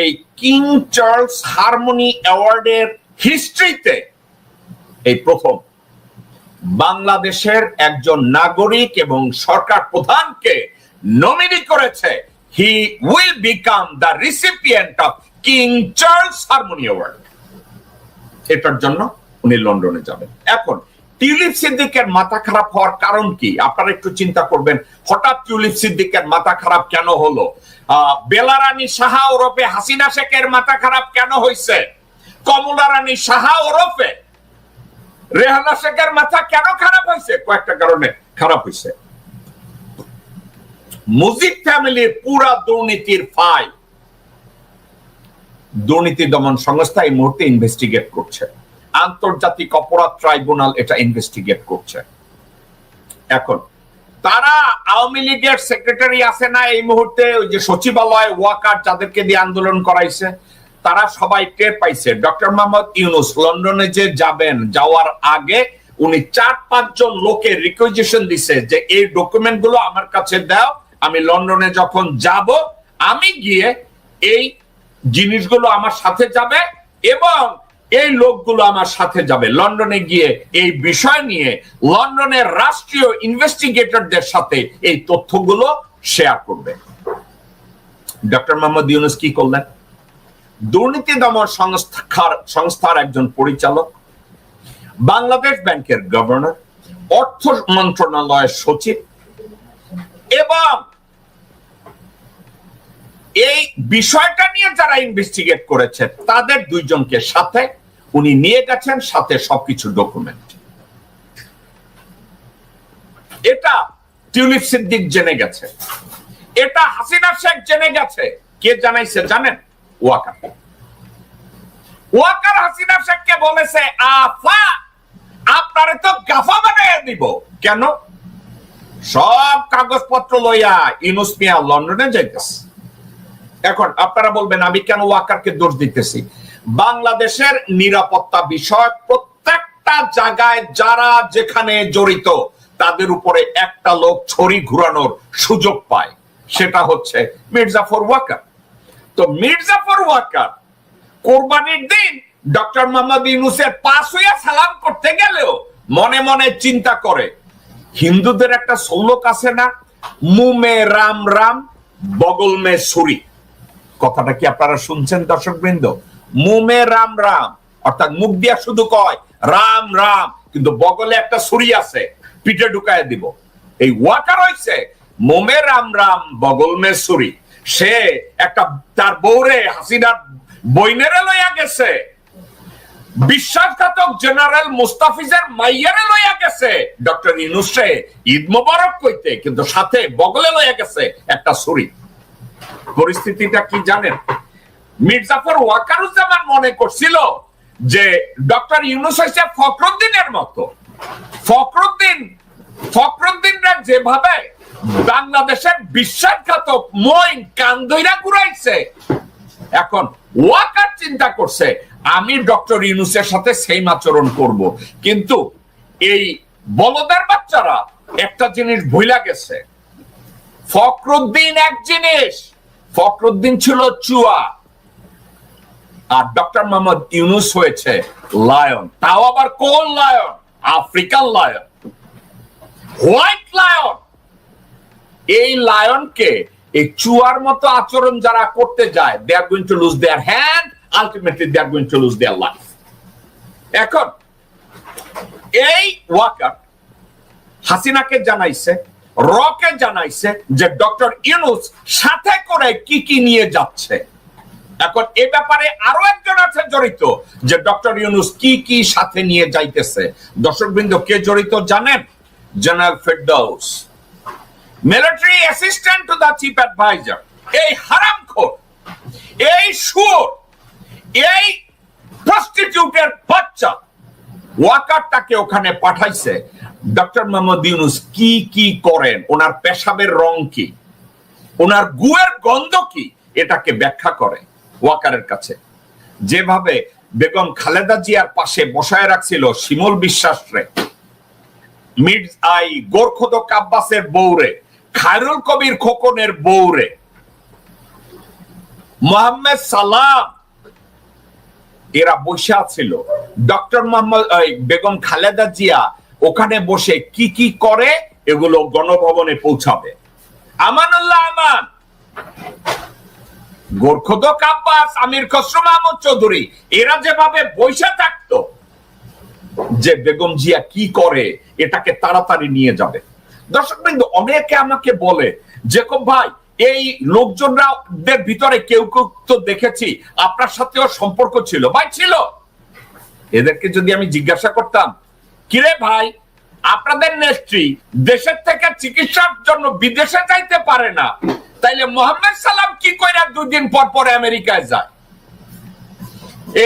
এই King Charles Harmony অ্যাওয়ার্ডের হিস্ট্রিতে এই প্রথম বাংলাদেশের একজন নাগরিক এবং সরকার প্রধানকে নমিনি করেছে। He will become the recipient of King Charles Harmony Award এটার জন্য উনি লন্ডনে যাবেন। এখন, টিউলিপ সিদ্দিকের মাথা খারাপ হওয়ার কারণ কি? আপনারা একটু চিন্তা করবেন, হঠাৎ টিউলিপ সিদ্দিকের মাথা খারাপ কেন হলো? আহ, বেলা রানী সাহা ওরফে হাসিনা শেখের মাথা খারাপ কেন হয়েছে কমলা রানী সাহা ওরফে রেহানা শেখের মাথা কেন খারাপ হয়েছে কয়েকটা কারণে খারাপ হয়েছে মুজিব ফ্যামিলির পুরা দুর্নীতির ফাইল দুর্নীতি দমন সংস্থা এই মুহূর্তে ইনভেস্টিগেট করছে। আন্তর্জাতিক অপরাধ ট্রাইব্যুনাল এটা ইনভেস্টিগেট করছে। এখন তারা আওয়ামী লীগের সেক্রেটারি আছে না এই মুহূর্তে ওই যে সচিবালয়, ওয়াকার যাদেরকে দিয়ে আন্দোলন করাইছে, তারা সবাই টের পাইছে। ডক্টর মোহাম্মদ ইউনুস লন্ডনে যে যাবেন, যাওয়ার আগে উনি চার পাঁচজন লোকের রিকুইজিশন দিছে যে এই ডকুমেন্টগুলো আমার কাছে দাও, আমি লন্ডনে যখন যাব, আমি গিয়ে এই জিনিসগুলো আমার সাথে যাবে এবং এই লোকগুলো আমার সাথে যাবে। লন্ডনে গিয়ে এই বিষয় নিয়ে, লন্ডনের রাষ্ট্রীয় ইনভেস্টিগেটরদের সাথে এই তথ্যগুলো শেয়ার করবে। ডক্টর মোহাম্মদ ইউনুস কি করলেন? দুর্নীতি দমন সংস্থার সংস্থার একজন পরিচালক, বাংলাদেশ ব্যাংকের গভর্নর, অর্থ মন্ত্রণালয়ের সচিব এবং এই বিষয়টা নিয়ে যারা ইনভেস্টিগেট করেছে, তাদের দুইজনকে সাথে উনি নিয়ে গেছেন, সাথে সবকিছু ডকুমেন্ট এটা টিউলিপ সিদ্দিক জেনে গেছে। এটা হাসিনা শেখ জেনে গেছে। কে জানাইছে জানেন? ওয়াকার। ওয়াকার হাসিনা শেখকে বলেছে, আফা, আপনারে তো গাফা বানিয়ে দিব। কেন? সব কাগজপত্র লইয়া ইনুস মিয়া লন্ডনে যাইতেছে। এখন আপনারা বলবেন, আমি কেন ওয়াকারকে দোষ দিতেছি? বাংলাদেশের নিরাপত্তা বিষয় প্রত্যেকটা জায়গায় যারা যেখানে জড়িত, তাদের উপরে একটা লোক ছড়ি ঘুরানোর সুযোগ পায়। সেটা হচ্ছে মির্জাফর ওয়াকার। তো মির্জাফর ওয়াকার কোরবানির দিন ডক্টর মোহাম্মদ ইউনুসের পাশ হইয়া সালাম করতে গেলেও মনে মনে চিন্তা করে, হিন্দুদের একটা শ্লোক আছে না? মুমে রাম রাম, বগল মে সুরি কথাটা কি আপনারা শুনছেন দর্শক বৃন্দ মুমে রাম রাম। অর্থাৎ মুখ দিয়া শুধু কয়, রাম রাম। কিন্তু বগলে একটা ছুরি আছে, পিঠে ঢুকায় দিব। এই ওয়াকার হইছে মোমে রাম রাম বগল মে ছুরি। সে একটা, তার বউরে, হাসিনার বইনেরে লইয়া গেছে। বিশ্বাসঘাতক জেনারেল মুস্তাফিজের মাইয়ারে লইয়া গেছে। ডক্টর ইনুসে ঈদ মোবারক কইতে, কিন্তু সাথে বগলে লইয়া গেছে একটা ছুরি। পরিস্থিতিটা কি জানেন? মির্জাফর ওয়াকারুজ্জামান মনে করছিল যে ডক্টর ইউনুস হয়েছে ফখরুদ্দিনের মতো। ফখরুদ্দিন, ফখরুদ্দিনরা যেভাবে বাংলাদেশের বিশ্বাসঘাতক মইন কান্দইরা ঘুরাইছে, এখন ওয়াকার চিন্তা করছে, আমি ডক্টর ইউনুসের সাথে সেম আচরণ করব। কিন্তু এই বলদের বাচ্চারা একটা জিনিস ভুলা গেছে। ফখরুদ্দিন এক জিনিস, ফখরুদ্দিন ছিল চুয়া। আর ডক্টর মোহাম্মদ ইউনুস হয়েছে লায়ন। তাও আবার কোন lion? African lion. White lion. এই লায়নকে এই চুয়ার মতো আচরণ যারা করতে যায় they are going to lose their hand ultimately they are going to lose their life এখন, এই ওয়াকার হাসিনাকে জানাইছে, রকে জানাইছে যে ডক্টর ইউনুস সাথে করে কি কি নিয়ে যাচ্ছে। এখন এ ব্যাপারে আরও একজন আছে জড়িত, যে ডক্টর ইউনুস কি কি সাথে নিয়ে যাইতেছে? দর্শকবৃন্দ, কে জড়িত জানেন? General Ferdous, military assistant to the chief adviser, এই হারামখোর, এই সুর এই প্রস্টিটিউটের বাচ্চা ওয়াকার তাকে ওখানে পাঠাইছে। ডক্টর মোহাম্মদ ইউনুস কি কি করেন? ওনার পেশাবের রং কি? ওনার গুয়ের গন্ধ কি? এটাকে ব্যাখ্যা করে। ওয়াকারের কাছে। যেভাবে বেগম খালেদা জিয়ার পাশে বসায় রাখছিল শিমল বিশ্বাস রে মির্জ আই গোরখোদক আব্বাসের বৌরে খায়রুল কবির খোকনের বৌরে মোহাম্মদ সালাম, এরা বসে আছিল। ডক্টর মোহাম্মদ বেগম খালেদা জিয়া ওখানে বসে কি কি করে, এগুলো গণভবনে পৌঁছাবে। আমানুল্লাহ আমান গোরখদক আব্বাস আমির খসরু মাহমুদ চৌধুরী, এরা যেভাবে বসে থাকতো, যে বেগম জিয়া কি করে, এটাকে তাড়াতাড়ি নিয়ে যাবে। দর্শক বিন্দু, অনেকে আমাকে বলে, জেকব ভাই, এই লোকজনরা দের ভিতরে কেউ কেউ তো দেখেছি, আপনার সাথেও সম্পর্ক ছিল। ভাই, ছিল। এদেরকে যদি আমি জিজ্ঞাসা করতাম, কিরে ভাই আপনাদের নেত্রী দেশের থেকে চিকিৎসার জন্য বিদেশে যাইতে পারে না। তাইলে মোহাম্মদ সালাম কি কইরা দুই দিন পর পর আমেরিকায় যায়?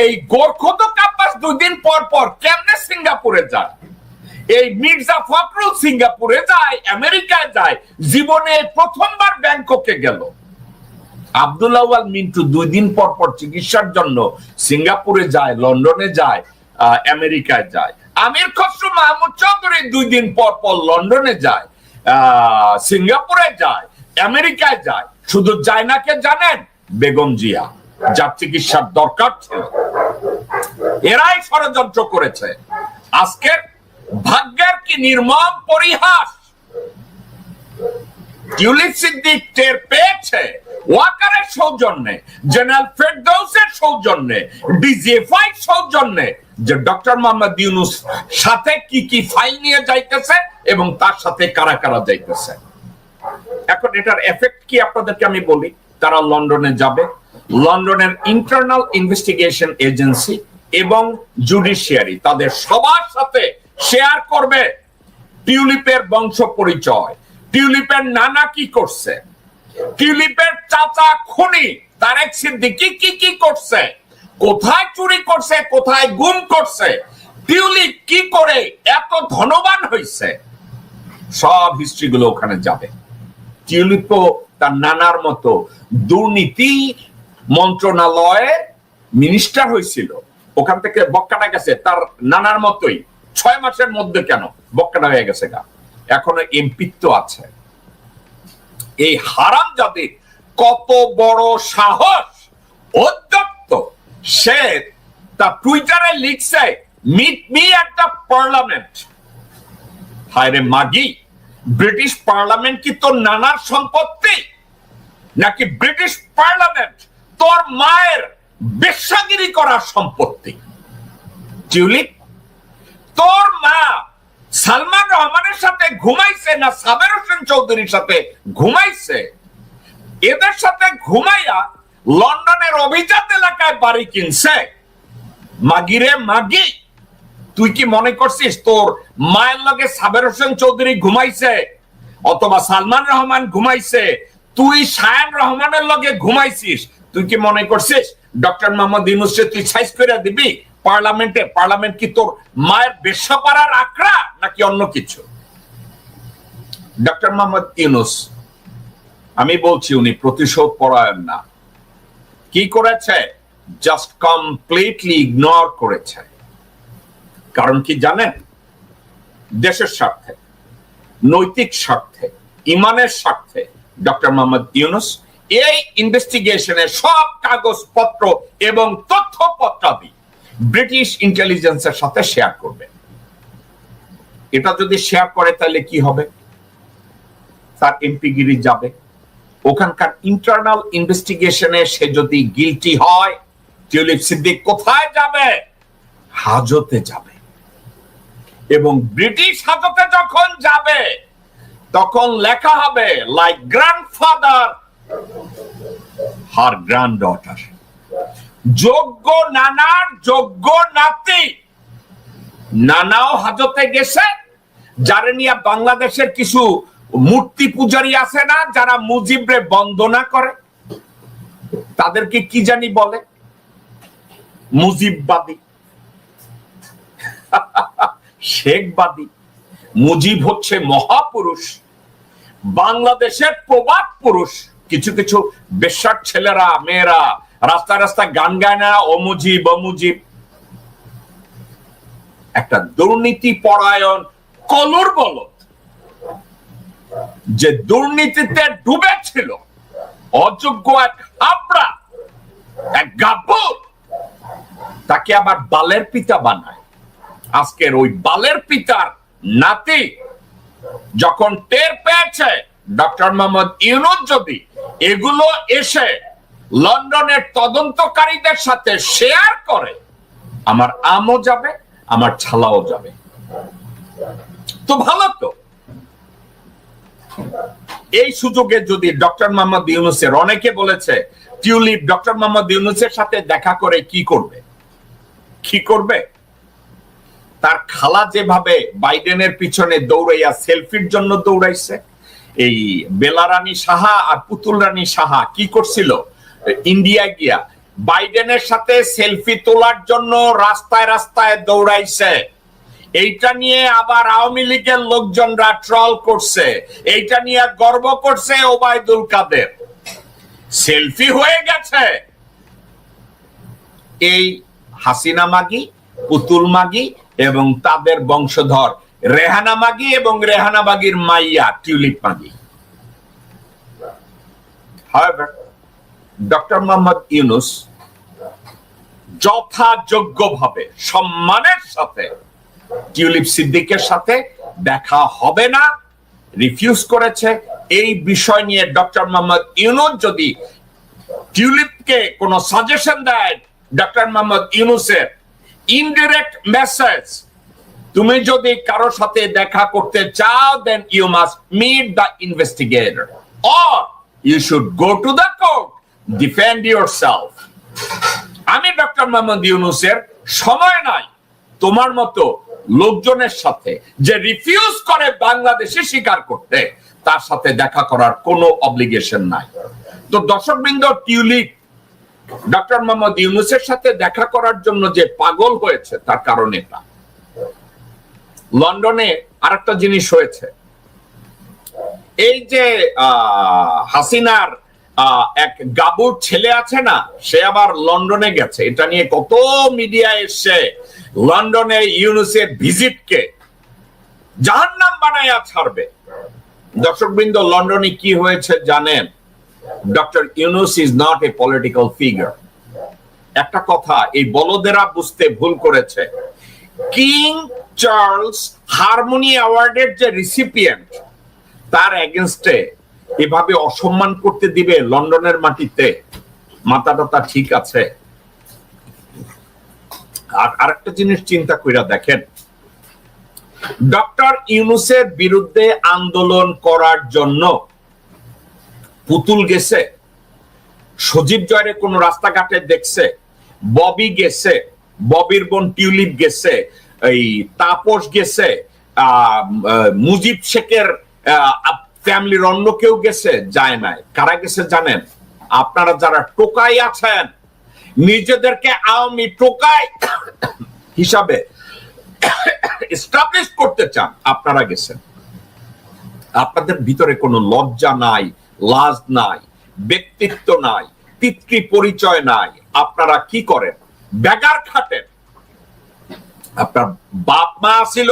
এই গোরখদ কাব্বাস দুই দিন পর পর কেমনে সিঙ্গাপুরে যায়? এই মির্জা ফখরুল সিঙ্গাপুরে যায়, আমেরিকায় যায়, জীবনে প্রথমবার ব্যাংককে গেল। আব্দুল্লাহ মিন্টু দুই দিন পর পর চিকিৎসার জন্য সিঙ্গাপুরে যায়, লন্ডনে যায় আমেরিকায় যায়। আমির খসরু মাহমুদ চৌধুরী দুই দিন পর পর লন্ডনে যায় সিঙ্গাপুরে যায়, আমেরিকায় যায়। শুধু যায় না, কে জানেন? বেগম জিয়া, যার চিকিৎসার দরকার ছিল। এরাই ষড়যন্ত্র করেছে। আজকের ভাগ্যের কি নির্মম পরিহাস? টিউলিপ সিদ্দিক টের পেয়েছে ওয়াকারের সৌজন্যে, জেনারেল ফেরদৌসের সৌজন্যে, ডিজিএফআই সৌজন্যে যে ডক্টর মোহাম্মদ ইউনুস সাথে কি কি ফাইল নিয়ে যাইতেছে এবং তার সাথে কারা কারা যাইতেছে? এখন এটার এফেক্ট কি আপনাদেরকে আমি বলি? তারা লন্ডনে যাবে। লন্ডনের ইন্টারনাল ইনভেস্টিগেশন এজেন্সি এবং জুডিশিয়ারি তাদের সবার সাথে শেয়ার করবে। টিউলিপের বংশ পরিচয়। টিউলিপের নানা কি করছে? টিউলিপের চাচা খুনি তারেক সিদ্দিকি কি কি করছে? কোথায় চুরি করছে, কোথায় গুম করছে টিউলিপ কি করে এত ধনবান হয়েছে সব হিস্ট্রি গুলো ওখানে যাবে। টিউলিপও তার নানার মতো দুর্নীতি মন্ত্রণালয়ে মিনিস্টার হয়েছিল ওখান থেকে বক্কাটা গেছে, তার নানার মতোই। ছয় মাসের মধ্যে কেন? বক্কাটা হয়ে গেছে গা। এখনও এমপিত্ব আছে। এই হারাম জাতির কত বড় সাহস অধ্যত্ত সে তা টুইটারে লিখছে মিট মি দ্য পার্লামেন্ট হায় রে মাগি, ব্রিটিশ পার্লামেন্ট কি তোর নানার সম্পত্তি? নাকি ব্রিটিশ পার্লামেন্ট তোর মায়ের বেশ্যাগিরি করার সম্পত্তি? টিউলিপ, তোর মা সালমান রহমানের সাথে ঘুমাইছে না সাবের হোসেন চৌধুরীর সাথে ঘুমাইছে? এদের সাথে ঘুমাইয়া লন্ডনের অভিজাত এলাকায় বাড়ি কিনছে। মাগিরে মাগি, তুই কি মনে করছিস তোর মায়ের লগে সাবের হোসেন চৌধুরী ঘুমাইছে, অথবা সালমান রহমান ঘুমাইছে, তুই সায়ন রহমানের লগে ঘুমাইছিস, তুই কি মনে করছিস? ডক্টর মোহাম্মদ ইউনুসে তুই সাইজ করে দিবি, পার্লামেন্টে, পার্লামেন্ট কি তোর মায়ের বেশ্যা পাড়ার আখড়া নাকি অন্য কিছু? ডক্টর মোহাম্মদ ইউনুস, আমি বলছি উনি প্রতিশোধ পরায়ণ না। কি করেছে? জাস্ট কমপ্লিটলি ইগনোর করেছে। কারণ কি জানেন? দেশের স্বার্থে, নৈতিক স্বার্থে, ইমানের স্বার্থে, ডক্টর মোহাম্মদ ইউনুস এই ইনভেস্টিগেশনের সব কাগজপত্র এবং তথ্যপত্রাদি ব্রিটিশ ইন্টেলিজেন্সের সাথে শেয়ার করবে। এটা যদি শেয়ার করে তাহলে কি হবে? তার এমপিগিরি যাবে। ওখানকার ইন্টারনাল ইনভেস্টিগেশনে সে যদি গিলটি হয়, টিউলিপ সিদ্দিক কোথায় যাবে? হাজতে যাবে। এবং ব্রিটিশ হাজতে যখন যাবে, তখন লেখা হবে like grandfather her granddaughter যোগ্য নানার যোগ্য নাতি। নানাও হাজতে গেছে। যারা নিয়ে বাংলাদেশের কিছু মূর্তি পূজারী আছে না যারা মুজিবরে বন্দনা করে? তাদেরকে কি জানি বলে? মুজিববাদী। শেখবাদী। মুজিব হচ্ছে মহাপুরুষ। বাংলাদেশের প্রবাদ পুরুষ। কিছু কিছু বেশ্যার ছেলেরা, মেয়েরা, রাস্তায় রাস্তায় গান গায় না, ও মুজিব ও মুজিব। একটা দুর্নীতি পরায়ণ কলুর বলদ। যে দুর্নীতিতে ডুবে ছিল অযোগ্য এক হাবড়া, এক গাব্বর তাকে আবার বালের পিতা বানায়। আজকের ওই বালের পিতার নাতি যখন টের পেয়েছে, ডক্টর মোহাম্মদ ইউনুস যদি এগুলো এসে লন্ডনের তদন্তকারীদের সাথে শেয়ার করে, আমার আমও যাবে, আমার ছালাও যাবে। তো ভালো তো। এই সুযোগে যদি ডক্টর মোহাম্মদ ইউনুসের, অনেকে বলেছে, টিউলিপ ডক্টর মোহাম্মদ ইউনুসের সাথে দেখা করে কি করবে? কি করবে? তার খালা যেভাবে বাইডেনের পিছনে দৌড়াইয়া সেলফির জন্য দৌড়াইছে, এই বেলারানী সাহা আর পুতুল রানী সাহা কি করছিল? ইন্ডিয়া গিয়া বাইডেনের সাথে সেলফি তোলার জন্য রাস্তায় রাস্তায় দৌড়াইছে। এইটা নিয়ে আবার আওয়ামী লীগের লোকজনরা ট্রল করছে। এইটা নিয়ে গর্ব করছে ওবায়দুল কাদের। সেলফি হয়ে গেছে। এই হাসিনা মাগি, পুতুল মাগি এবং তাদের বংশধর রেহানা মাগি এবং রেহানা মাগির মাইয়া টিউলিপ মাগি। ডক্টর মোহাম্মদ ইউনুস যথাযোগ্যভাবে, সম্মানের সাথে টিউলিপ সিদ্দিকের সাথে দেখা হবে না। রিফিউজ করেছে। এই বিষয় নিয়ে ডক্টর মোহাম্মদ ইউনুস যদি টিউলিপকে কোন সাজেশন দেয় ডক্টর মোহাম্মদ ইউনুসের ইনডিরেক্ট মেসেজ তুমি যদি কারোর সাথে দেখা করতে চাও then you must meet the investigator or you should go to the court defend yourself আমি ডক্টর মোহাম্মদ ইউনুসের সময় নাই, তোমার মতো লোকজনের সাথে যে রিফিউজ করে বাংলাদেশে স্বীকার করতে, তার সাথে দেখা করার কোনো অব্লিগেশন নাই। তো দর্শকবৃন্দ, টিউলিপ ডক্টর মোহাম্মদ ইউনুসের সাথে দেখা করার জন্য যে পাগল হয়েছে, তার কারণ এটা। লন্ডনে আরেকটা জিনিস হয়েছে। এই যে হাসিনার এক গাবুর ছেলে আছে না, সে আবার লন্ডনে গেছে। এটা নিয়ে কত মিডিয়া এসছে। লন্ডনে ইউনুসের ভিজিটকে জাহান্নাম বানায়া ছাড়বে। দর্শকবৃন্দ, লন্ডনে কি হয়েছে জানেন? Doctor Yunus is not a political figure. একটা কথা, এই বলদেরা বুঝতে ভুল করেছে। কিং চার্লস হারমোনি অ্যাওয়ার্ডের যে রিসিপিয়েন্ট, তার এগেনস্টে এভাবে অসম্মান করতে দিবে লন্ডনের মাটিতে। মাথাটা ঠিক আছে। আর আরেকটা জিনিস চিন্তা কইরা দেখেন, ডক্টর ইউনুসের বিরুদ্ধে আন্দোলন করার জন্য পুতুল গেছে, সজীব জয়ের কোন রাস্তাঘাটে দেখছে, ববি গেছে, ববির বোন টিউলিপ গেছে, এই তাপস গেছে মুজিব শেখের ফ্যামিলির অন্য কেউ গেছে, যায় নাই। কারা গেছে জানেন? আপনারা যারা টোকাই আছেন নিজেদেরকে আওয়ামী টোকাই হিসাবে এস্টাবলিশ করতে চান। আপনারা গেছেন। আপনাদের ভিতরে কোনো লজ্জা নাই, লাজ নাই, ব্যক্তিত্ব নাই, পিতৃ পরিচয় নাই। আপনারা কি করেন? বেগার খাটেন। আপনার বাপ মা ছিল,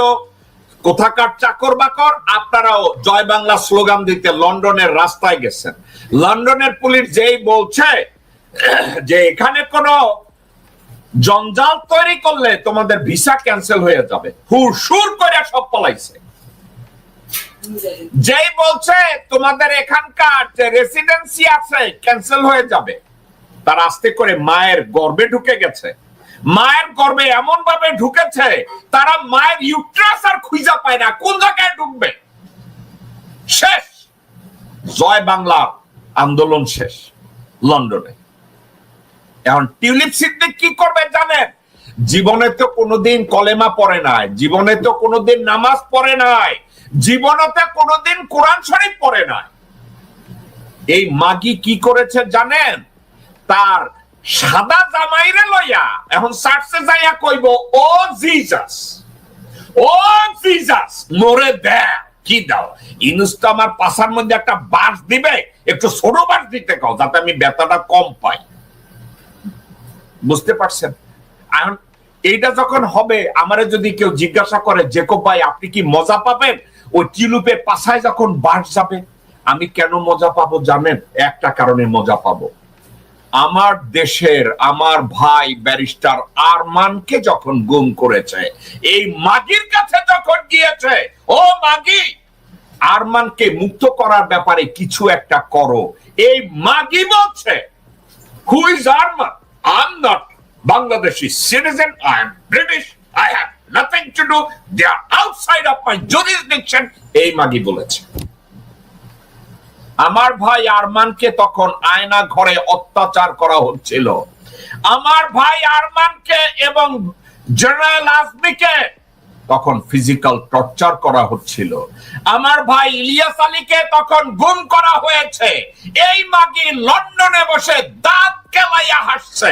কোথাকার চাকর বাকর, আপনারাও জয় বাংলা স্লোগান দিতে লন্ডনের রাস্তায় গেছেন। লন্ডনের পুলিশ যেই বলছে যে এখানে কোনো জঞ্জাল তৈরি করলে তোমাদের ভিসা ক্যান্সেল হয়ে যাবে। হুর সুর করে সব পলাইছে। যেই বলছে, তোমাদের এখানকার যে রেসিডেন্সি আছে, ক্যান্সেল হয়ে যাবে। তার আস্তে করে মায়ের গর্বে ঢুকে গেছে। মায়ের গর্ভে এমন ভাবে ঢুকেছে, তারা মায়ের ইউট্রাস আর খুঁজা পায় না, কোন জায়গায় ঢুকবে? শেষ! জয় বাংলার আন্দোলন শেষ, লন্ডনে। এখন টিউলিপ সিদ্দিক কি করবে জানেন? জীবনে তো কোনোদিন কলেমা পড়ে নাই, জীবনে তো কোনোদিন নামাজ পড়ে নাই জীবনতে কোনোদিন কোরআন শরীফ পড়ে নাই। এই মাগি কি করেছে জানেন? তার সাদা জামাইরে লইয়া, এখন সার্চে যাইয়া কইব, ও জিজাস ও জিজাস, মোরে দে, কি দাও? ইনুস আমার পাশার মধ্যে একটা বাস দিবে, একটু ছোট বাস দিতে কও, যাতে আমি ব্যথাটা কম পাই। বুঝতে পারছেন? এইটা যখন হবে, আমারে যদি কেউ জিজ্ঞাসা করে, জেকব ভাই, আপনি কি মজা পাবেন? ওই টিলুপের পাশায় যখন বাস যাবে, আমি কেন মজা পাবো জানেন? একটা কারণে মজা পাবো। আমার দেশের, আমার ভাই ব্যারিস্টার আরমানকে যখন গুম করেছে, এই মাগির কাছে যখন গিয়েছে, ও মাগি, আরমানকে মুক্ত করার ব্যাপারে কিছু একটা করো। এই মাগি বলছে who is Arman I am not Bangladeshi citizen I am British I have nothing to do they are outside of my এই মাগি বলেছে। আমার ভাই আরমানকে তখন আয়না ঘরে অত্যাচার করা হচ্ছিল। আমার ভাই আরমানকে এবং জেনারেল আজমিকে তখন ফিজিক্যাল টর্চার করা হচ্ছিল। আমার ভাই ইলিয়াস আলীকে তখন গুম করা হয়েছে। এই মাগি লন্ডনে বসে দাঁত কেলাইয়া হাসছে।